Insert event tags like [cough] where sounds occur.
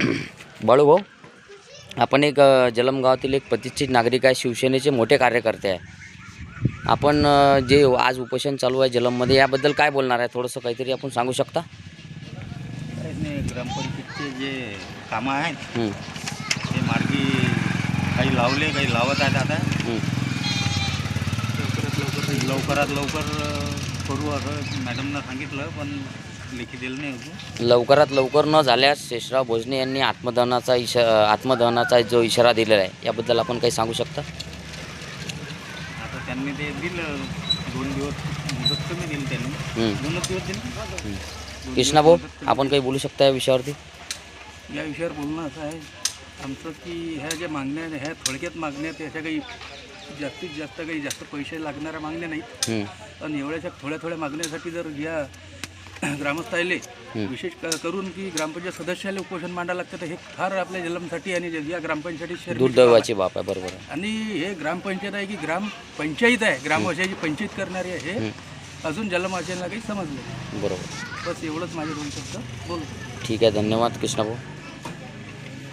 [clears throat] बाळू भाऊ आपण एक अ, जलम गावातील एक प्रतिष्ठित नागरिक आहे शिवसेनेचे मोठे कार्यकर्ते आहे. आपण जे आज उपोषण चालू आहे जलममध्ये याबद्दल काय बोलणार आहे? थोडंसं काहीतरी आपण सांगू शकता? ग्रामपंचायतचे जे कामं आहेत हं, ते मार्गी काही लावले काही लावत आहेत आता. लवकरात लवकर अं, करू असं मॅडमनं सांगितलं पण लवकरात लवकर न झाल्यास शेषराव भोजने यांनी आत्मदहनाचा इशा आत्मदहनाचा जो इशारा दिलेला आहे याबद्दल आपण काही सांगू शकता? आता त्यांनी ते दिलं दोन दिवस मुदत कमी दिली त्यांनी. दोनच दिवस दिले. दोन दिवस कृष्णा भाऊ आपण काही बोलू शकता या विषयावरती? या विषयावर बोलणं असं आहे आमचं की ह्या ज्या मागण्या आहेत ह्या थोडक्यात मागण्या आहेत ह्याच्या काही जास्तीत जास्त काही जास्त पैसे लागणाऱ्या मागण्या नाहीत. हं, पण एवढ्याशा थोड्या थोड्या मागण्यासाठी जर या [coughs] ग्रामस्थायले हं. विशेष करून की ग्रामपंचायत सदस्याला उपोषण मांडावं लागतं तर हे फार आपल्या जलमसाठी आणि या ग्रामपंचायती. दुर्दैवाची बाब आहे. बरोबर आणि हे ग्रामपंचायत आहे की ग्रामपंचायत आहे ग्रामवासियाची पंचायत करणारी आहे हे अजून जलमाशांना काही समजलं बरोबर. बस एवढंच माझे दोन शब्द बोलतो ठीक आहे धन्यवाद कृष्णा भाऊ